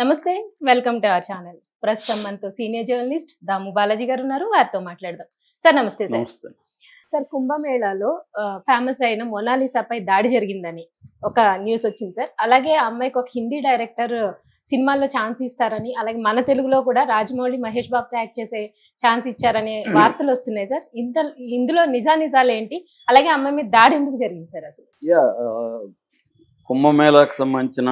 నమస్తే welcome to our channel. ప్రస్తుతం మనతో సీనియర్ జర్నలిస్ట్ దాము బాలాజీ గారు ఉన్నారు వారితో మాట్లాడదాం. సార్ నమస్తే సార్. సార్ కుంభమేళాలో ఫేమస్ అయిన మొనాలిసాపై దాడి జరిగిందని ఒక న్యూస్ వచ్చింది సార్. అలాగే ఆ అమ్మాయికి ఒక హిందీ డైరెక్టర్ సినిమాల్లో ఛాన్స్ ఇస్తారని అలాగే మన తెలుగులో కూడా రాజమౌళి మహేష్ బాబుతో యాక్ట్ చేసే ఛాన్స్ ఇచ్చారనే వార్తలు వస్తున్నాయి సార్. ఇంత ఇందులో నిజా నిజాలు ఏంటి అలాగే అమ్మాయి మీద దాడి ఎందుకు జరిగింది సార్ అసలు? కుంభమేళాకు సంబంధించిన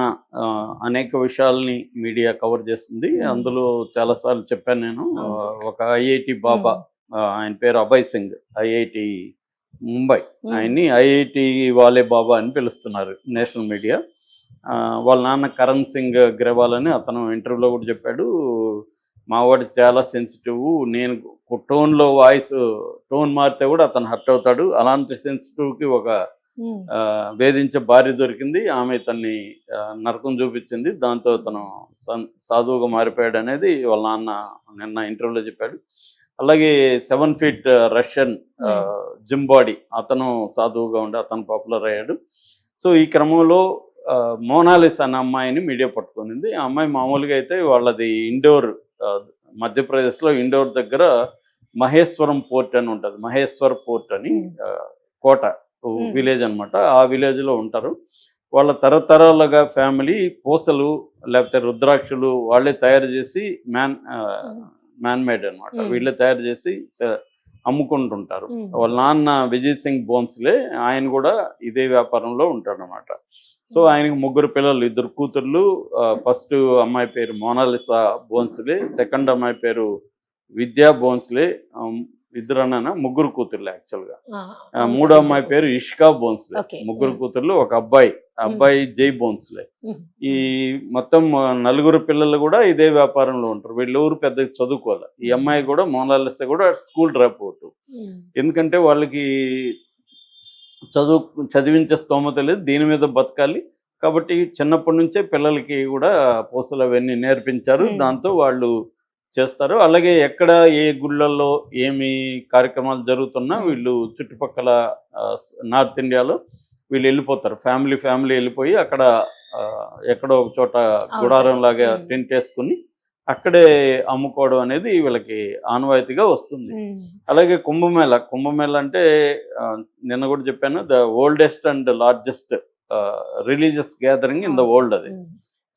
అనేక విషయాల్ని మీడియా కవర్ చేస్తుంది. అందులో చాలాసార్లు చెప్పాను నేను. ఒక ఐఐటి బాబా ఆయన పేరు అభయ్ సింగ్ ఐఐటి ముంబై. ఆయన్ని ఐఐటి వాలే బాబా అని పిలుస్తున్నారు నేషనల్ మీడియా. వాళ్ళ నాన్న కరణ్ సింగ్ గ్రేవాల్ అని అతను ఇంటర్వ్యూలో కూడా చెప్పాడు. మావాడు చాలా సెన్సిటివ్ నేను టోన్లో వాయిస్ టోన్ మారితే కూడా అతను హర్ట్ అవుతాడు. అలాంటి సెన్సిటివ్కి ఒక వేధించే భార్య దొరికింది. ఆమె తన్ని నరకం చూపించింది. దాంతో తను సాధువుగా మారిపోయాడు అనేది వాళ్ళ నాన్న నిన్న ఇంటర్వ్యూలో చెప్పాడు. అలాగే seven feet Russian gym body అతను సాధువుగా ఉండి అతను పాపులర్ అయ్యాడు. సో ఈ క్రమంలో మోనాలిస్ అనే అమ్మాయిని మీడియా పట్టుకునింది. ఆ అమ్మాయి మామూలుగా అయితే వాళ్ళది ఇండోర్ మధ్యప్రదేశ్లో ఇండోర్ దగ్గర మహేశ్వరం పోర్ట్ అని ఉంటుంది. మహేశ్వర్ పోర్ట్ అని కోట. విలేజ్ అన్నమాట. ఆ విలేజ్లో ఉంటారు. వాళ్ళ తరతరాలుగా ఫ్యామిలీ పూసలు లేకపోతే రుద్రాక్షలు వాళ్ళే తయారు చేసి మ్యాన్ మ్యాన్ మేడ్ అనమాట. వీళ్ళే తయారు చేసి అమ్ముకుంటుంటారు. వాళ్ళ నాన్న విజయ్ సింగ్ బోన్స్లే ఆయన కూడా ఇదే వ్యాపారంలో ఉంటాడు అనమాట సో. ఆయనకి ముగ్గురు పిల్లలు ఇద్దరు కూతుర్లు ఫస్ట్ అమ్మాయి పేరు మోనాలిసా బోన్స్లే సెకండ్ అమ్మాయి పేరు విద్యా బోన్స్లే ఇద్దరు అన్న ముగ్గురు కూతుర్లు యాక్చువల్గా మూడో అమ్మాయి. పేరు ఇష్కా బోన్స్లే. ముగ్గురు. కూతుర్లు ఒక అబ్బాయి. అబ్బాయి జై బోన్స్లే. ఈ మొత్తం నలుగురు పిల్లలు కూడా ఇదే వ్యాపారంలో ఉంటారు. వీళ్ళెవరు పెద్ద చదువుకోవాలి. ఈ అమ్మాయి కూడా మోనాలిసా కూడా స్కూల్ డ్రాప్ అవుట్. ఉమ్, ఎందుకంటే వాళ్ళకి చదువు చదివించే స్తోమత లేదు దీని మీద బతకాలి. కాబట్టి చిన్నప్పటి నుంచే పిల్లలకి కూడా పూసలు అవన్నీ నేర్పించారు. దాంతో వాళ్ళు చేస్తారు అలాగే ఎక్కడ ఏ గుళ్ళల్లో ఏమి కార్యక్రమాలు జరుగుతున్నా. వీళ్ళు చుట్టుపక్కల నార్త్ ఇండియాలో వీళ్ళు వెళ్ళిపోతారు ఫ్యామిలీ ఫ్యామిలీ వెళ్ళిపోయి అక్కడ ఎక్కడో ఒక చోట గుడారం లాగా. టెంట్ వేసుకుని అక్కడే అమ్ముకోవడం అనేది వీళ్ళకి ఆనవాయితీగా వస్తుంది అలాగే కుంభమేళ కుంభమేళ అంటే నిన్న కూడా చెప్పాను the oldest and largest religious gathering in the. World అది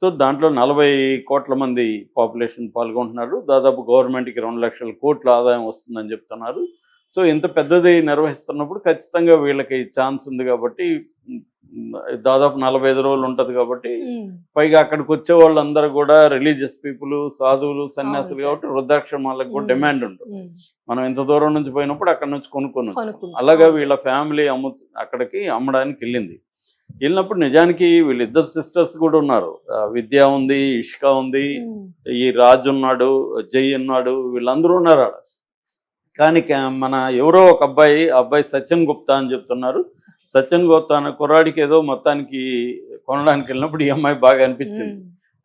సో దాంట్లో నలభై కోట్ల మంది పాపులేషన్ పాల్గొంటున్నారు. దాదాపు గవర్నమెంట్కి రెండు లక్షల కోట్ల ఆదాయం వస్తుందని చెప్తున్నారు. సో ఇంత పెద్దది నిర్వహిస్తున్నప్పుడు ఖచ్చితంగా వీళ్ళకి ఛాన్స్ ఉంది కాబట్టి దాదాపు నలభై ఐదు రోజులు ఉంటుంది కాబట్టి పైగా అక్కడికి వచ్చే వాళ్ళందరూ కూడా రిలీజియస్ పీపుల్ సాధువులు సన్యాసులు. కాబట్టి వృద్ధాశ్రమాలకు కూడా. డిమాండ్ ఉంటుంది. మనం ఇంత దూరం నుంచి పోయినప్పుడు అక్కడ నుంచి కొనుక్కొని. అలాగా వీళ్ళ ఫ్యామిలీ అమ్ము అక్కడికి అమ్మడానికి వెళ్ళింది. వెళ్ళినప్పుడు నిజానికి వీళ్ళిద్దరు సిస్టర్స్ కూడా ఉన్నారు. విద్య ఉంది ఇష్క ఉంది ఈ రాజు ఉన్నాడు జై ఉన్నాడు వీళ్ళందరూ ఉన్నారు ఆడ. కానీ మన ఎవరో ఒక అబ్బాయి అబ్బాయి సత్యన్ గుప్తా అని చెప్తున్నారు. సత్యన్ గుప్తా అనే కుర్రాడికి ఏదో మొత్తానికి కొనడానికి వెళ్ళినప్పుడు ఈ అమ్మాయి బాగా అనిపించింది.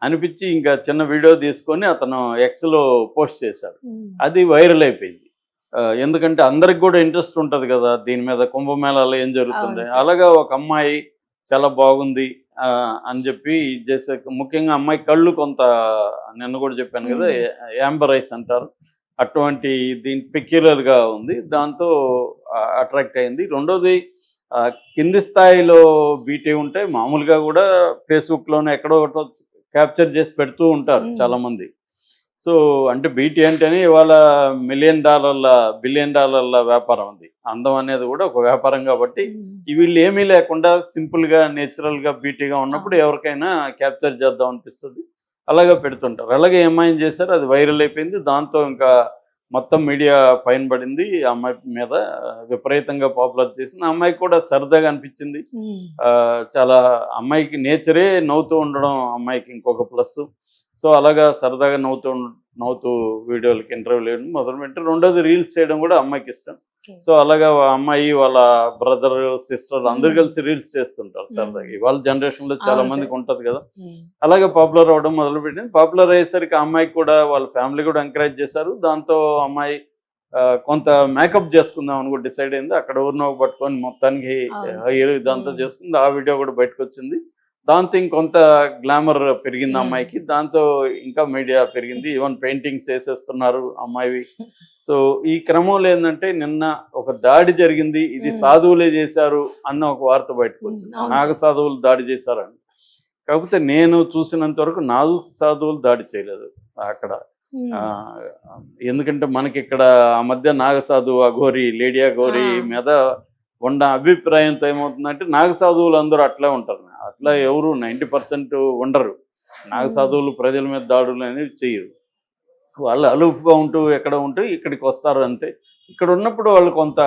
అనిపించి ఇంకా చిన్న వీడియో తీసుకొని అతను ఎక్స్లో పోస్ట్ చేశాడు. అది వైరల్ అయిపోయింది. ఎందుకంటే అందరికి కూడా ఇంట్రెస్ట్ ఉంటుంది కదా దీని మీద కుంభమేళాలో ఏం జరుగుతుంది. అలాగా ఒక అమ్మాయి చాలా బాగుంది అని చెప్పి చేసే ముఖ్యంగా అమ్మాయి కళ్ళు కొంత నిన్న కూడా చెప్పాను కదా మ్మ్. యాంబర్ ఐస్ అంటారు అటువంటి దీని peculiar గా ఉంది దాంతో అట్రాక్ట్ అయింది రెండోది కింది స్థాయిలో బీటీ ఉంటే మామూలుగా కూడా ఫేస్బుక్లోనే ఎక్కడో ఒకటో క్యాప్చర్ చేసి పెడుతూ ఉంటారు మ్మ్. సో అంటే బీటీ అంటేనే ఇవాళ మిలియన్ డాలర్ల బిలియన్ డాలర్ల వ్యాపారం అది. అందం అనేది కూడా ఒక వ్యాపారం కాబట్టి వీళ్ళు ఏమీ లేకుండా సింపుల్గా నేచురల్గా బ్యూటీగా ఉన్నప్పుడు ఎవరికైనా క్యాప్చర్ చేద్దాం అనిపిస్తుంది. అలాగే పెడుతుంటారు. అలాగే ఏమైనా చేశారు? అది వైరల్ అయిపోయింది. దాంతో ఇంకా మొత్తం మీడియా పైన పడింది అమ్మాయి మీద విపరీతంగా పాపులర్ చేసింది. ఆ అమ్మాయికి కూడా సరదాగా అనిపించింది. చాలా అమ్మాయికి నేచరే నవ్వుతూ ఉండడం అమ్మాయికి ఇంకొక ప్లస్. సో అలాగా సరదాగా నవ్వుతూ నవ్వుతూ వీడియోలకి ఇంటర్వ్యూలు వేయడం మొదలు పెట్టి రెండోది రీల్స్ చేయడం కూడా అమ్మాయికి ఇష్టం. సో అలాగా అమ్మాయి వాళ్ళ బ్రదర్ సిస్టర్ అందరు. కలిసి రీల్స్ చేస్తుంటారు సరదాగా. ఇవాళ జనరేషన్లో చాలా మందికి. ఉంటది కదా అలాగే పాపులర్ అవడం మొదలు పెట్టింది పాపులర్ అయ్యేసరికి అమ్మాయికి కూడా వాళ్ళ ఫ్యామిలీ కూడా ఎంకరేజ్ చేశారు దాంతో అమ్మాయి కొంత మేకప్ చేసుకుందాం అని కూడా డిసైడ్ అయింది అక్కడ ఊరినో పట్టుకొని మొత్తానికి. హెయిర్ ఇదంతా. చేసుకుంది ఆ వీడియో కూడా బయటకు వచ్చింది దాంతో ఇంకొంత గ్లామర్ పెరిగింది. అమ్మాయికి దాంతో ఇంకా మీడియా పెరిగింది. ఈవెన్ పెయింటింగ్స్ వేసేస్తున్నారు అమ్మాయివి. సో ఈ క్రమంలో ఏంటంటే నిన్న ఒక దాడి జరిగింది. ఇది. సాధువులే చేశారు అన్న ఒక వార్త బయటకు వచ్చింది. నాగ. సాధువులు దాడి చేశారని కాకపోతే నేను చూసినంత వరకు నాగు సాధువులు దాడి చేయలేదు అక్కడ. ఎందుకంటే మనకి ఇక్కడ ఆ మధ్య నాగసాధు అఘోరి లేడీ అఘోరి ఆ. మీద ఉన్న అభిప్రాయంతో ఏమవుతుందంటే నాగసాధువులు అందరూ అట్లే ఉంటారు. అట్లా ఎవరు నైంటీ పర్సెంట్ ఉండరు. నాగసాధువులు ప్రజల మీద దాడులు అనేవి చేయరు. వాళ్ళు అలుపుగా ఉంటూ ఎక్కడ ఉంటూ ఇక్కడికి వస్తారు అంతే. ఇక్కడ ఉన్నప్పుడు వాళ్ళు కొంత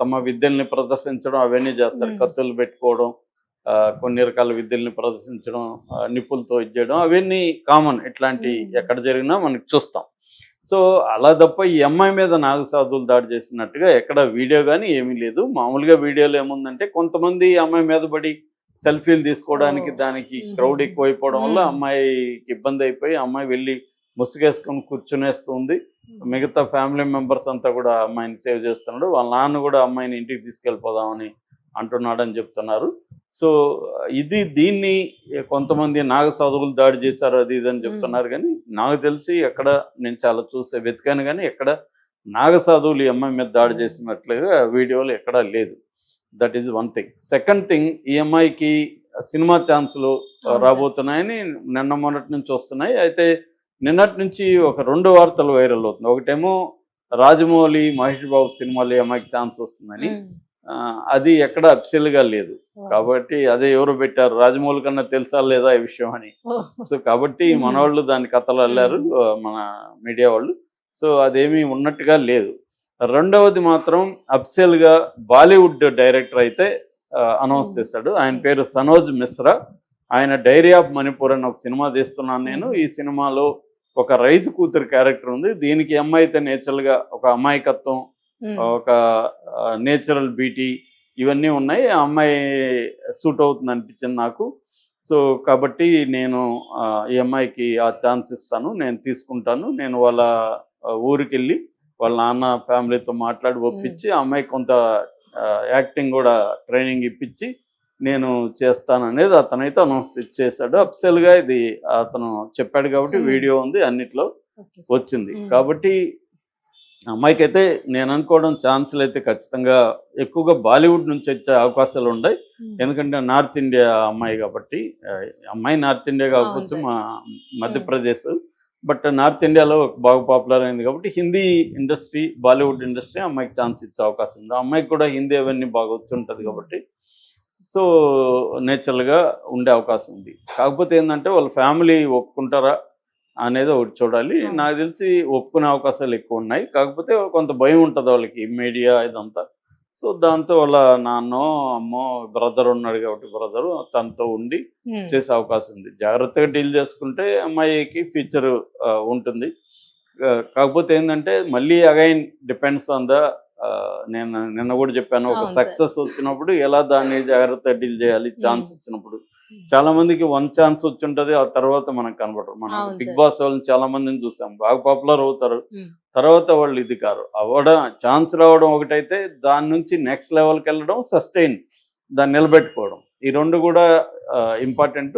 తమ విద్యల్ని ప్రదర్శించడం అవన్నీ చేస్తారు. కత్తులు పెట్టుకోవడం కొన్ని రకాల విద్యల్ని ప్రదర్శించడం నిప్పులతో ఇది చేయడం అవన్నీ కామన్. ఇట్లాంటి. ఎక్కడ జరిగినా మనకి చూస్తాం. సో అలా తప్ప ఈ అమ్మాయి మీద నాగసాధువులు దాడి చేసినట్టుగా ఎక్కడ వీడియో కానీ ఏమీ లేదు. మామూలుగా వీడియోలో ఏముందంటే కొంతమంది అమ్మాయి మీద పడి సెల్ఫీలు తీసుకోవడానికి. దానికి. క్రౌడ్ ఎక్కువైపోవడం వల్ల మ్మ్. అమ్మాయికి ఇబ్బంది అయిపోయి అమ్మాయి వెళ్ళి ముసుగేసుకొని కూర్చునేస్తుంది. మిగతా ఫ్యామిలీ మెంబర్స్ అంతా కూడా అమ్మాయిని సేవ్ చేస్తున్నాడు. వాళ్ళ నాన్న కూడా అమ్మాయిని ఇంటికి తీసుకెళ్ళిపోదామని అంటున్నాడని చెప్తున్నారు. సో ఇది దీన్ని కొంతమంది నాగ సాధువులు దాడి చేశారు అది ఇది అని చెప్తున్నారు కానీ నాకు తెలిసి ఎక్కడ నేను చాలా చూసే వెతికాను కానీ ఎక్కడ నాగ సాధువులు ఈ అమ్మాయి మీద దాడి చేసినట్లుగా వీడియోలు ఎక్కడా లేదు. That is one thing. Second thing ఈ అమ్మాయికి సినిమా ఛాన్సులు. రాబోతున్నాయని నిన్న మొన్నటి నుంచి వస్తున్నాయి. అయితే నిన్నటి నుంచి ఒక రెండు వార్తలు వైరల్ అవుతుంది ఒకటేమో రాజమౌళి మహేష్ బాబు సినిమాలో ఈ అమ్మాయికి ఛాన్స్ వస్తుందని. అది ఎక్కడ అఫిషియల్గా లేదు. కాబట్టి అదే ఎవరు పెట్టారు? రాజమౌళి కన్నా తెలుసా లేదా ఈ విషయం అని. సో కాబట్టి మ్మ్. మనవాళ్ళు దాని కథలు అల్లారు మన మీడియా వాళ్ళు. సో అదేమీ ఉన్నట్టుగా లేదు. రెండవది మాత్రం అఫిషియల్గా బాలీవుడ్ డైరెక్టర్ అయితే అనౌన్స్ మ్మ్. చేశాడు. ఆయన పేరు సనోజ్ మిశ్రా. ఆయన డైరీ ఆఫ్ మణిపూర్ అని ఒక సినిమా తీస్తున్నాను నేను. మ్మ్. ఈ సినిమాలో ఒక రైతు కూతురు క్యారెక్టర్ ఉంది. దీనికి అమ్మాయి అయితే నేచురల్గా ఒక అమాయకత్వం ఉమ్, ఒక నేచురల్ బ్యూటీ ఇవన్నీ ఉన్నాయి. ఆ అమ్మాయి సూట్ అవుతుంది అనిపించింది నాకు. సో కాబట్టి నేను ఈ అమ్మాయికి ఆ ఛాన్స్ ఇస్తాను. నేను తీసుకుంటాను. నేను వాళ్ళ ఊరికి వెళ్ళి వాళ్ళ నాన్న ఫ్యామిలీతో మాట్లాడి ఒప్పించి ఆ అమ్మాయికి కొంత యాక్టింగ్ కూడా ట్రైనింగ్ ఇప్పించి నేను చేస్తాను అనేది అతనైతే అనౌన్స్ చేశాడు అఫిషియల్గా ఇది అతను చెప్పాడు కాబట్టి. వీడియో ఉంది అన్నిట్లో. వచ్చింది. కాబట్టి అమ్మాయికి అయితే నేను అనుకోవడం ఛాన్సులు అయితే ఖచ్చితంగా ఎక్కువగా బాలీవుడ్ నుంచి వచ్చే అవకాశాలు ఉన్నాయి ఎందుకంటే నార్త్ ఇండియా అమ్మాయి కాబట్టి అమ్మాయి నార్త్ ఇండియా అవును మా మధ్యప్రదేశ్ బట్ నార్త్ ఇండియాలో బాగా పాపులర్ అయింది కాబట్టి హిందీ ఇండస్ట్రీ బాలీవుడ్ ఇండస్ట్రీ అమ్మాయికి ఛాన్స్ ఇచ్చే అవకాశం ఉంది. అమ్మాయికి కూడా హిందీ అవన్నీ బాగా వచ్చి ఉంటుంది కాబట్టి సో నేచురల్గా ఉండే అవకాశం ఉంది. కాకపోతే ఏంటంటే వాళ్ళ ఫ్యామిలీ ఒప్పుకుంటారా అనేది ఒకటి చూడాలి. నాకు తెలిసి ఒప్పుకునే అవకాశాలు ఎక్కువ ఉన్నాయి. కాకపోతే కొంత భయం ఉంటుంది వాళ్ళకి మీడియా ఇదంతా. సో దాంతో వాళ్ళ నాన్నో అమ్మో బ్రదర్ ఉన్నాడు కాబట్టి బ్రదరు తనతో ఉండి చేసే అవకాశం ఉంది. జాగ్రత్తగా డీల్ చేసుకుంటే అమ్మాయికి ఫ్యూచర్ ఉంటుంది. కాకపోతే ఏంటంటే మళ్ళీ అగైన్ డిపెండ్స్ ఆన్ ద నేను నిన్న కూడా చెప్పాను ఒక. సక్సెస్ వచ్చినప్పుడు ఎలా దాన్ని జాగ్రత్తగా డీల్ చేయాలి ఛాన్స్. వచ్చినప్పుడు చాలా మందికి వన్ ఛాన్స్ వచ్చి ఉంటది ఆ తర్వాత మనకు కనబడరు మనం బిగ్. బాస్ వాళ్ళని చాలా మందిని చూసాం బాగా పాపులర్ అవుతారు. తర్వాత వాళ్ళు ఇది కారు అవ్వడం ఛాన్స్ రావడం ఒకటైతే దాని నుంచి నెక్స్ట్ లెవెల్కి వెళ్ళడం సస్టైన్ దాన్ని నిలబెట్టుకోవడం ఈ రెండు కూడా ఇంపార్టెంట్